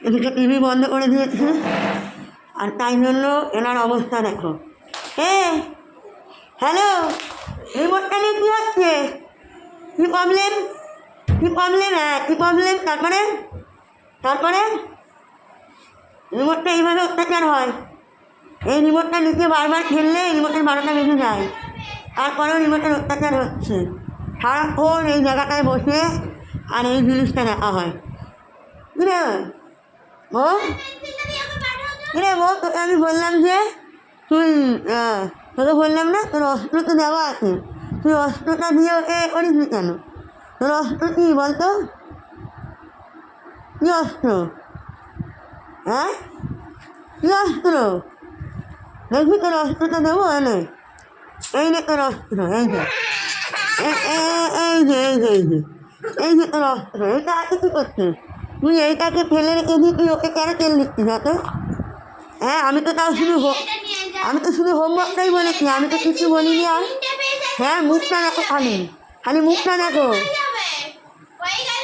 এদিকে টিভি বন্ধ করে দিয়েছে আর তাই জন্য এনার অবস্থা দেখো। এ, হ্যালো রিমোটটা নিয়ে কী হচ্ছে? কী প্রবলেম কী প্রবলেম হ্যাঁ কী প্রবলেম তারপরে? তারপরে? রিমোটটা এইভাবে অত্যাচার হয়। এই রিমোটটা নিচে বারবার খেললে রিমোটের বারোটা বেজে যায়। তারপরেও রিমোটের অত্যাচার হচ্ছে। সারাক্ষণ এই জায়গাটায় বসে আর এই জিনিসটা দেখা হয়। কিরে ও কিরে ও তোকে আমি বললাম যে তুই তোকে বললাম না, তোর অস্ত্র তো দেওয়া আছে। তুই অস্ত্রটা দিয়ে ওকে করিস নি কেন? তোর অস্ত্র কী বলতো? কী অস্ত্র? হ্যাঁ কী অস্ত্র? দেখবি তোর অস্ত্রটা দেবো এনে এই যে তোর অস্ত্র, এই যে। এ- এ- এই যে এই যে এই যে। এই যে তোর অস্ত্র, এটা আছে কী করছিস তুই এইটাকে ফেলে রেখে দিয়ে তুই ওকে কেন তেল দিচ্ছিস অত হ্যাঁ আমি তো তাও শুধু আমি তো শুধু হোমওয়ার্কটাই বলেছি, আমি তো কিছু বলিনি আর হ্যাঁ মুখটা দেখো খালি। খালি মুখটা দেখো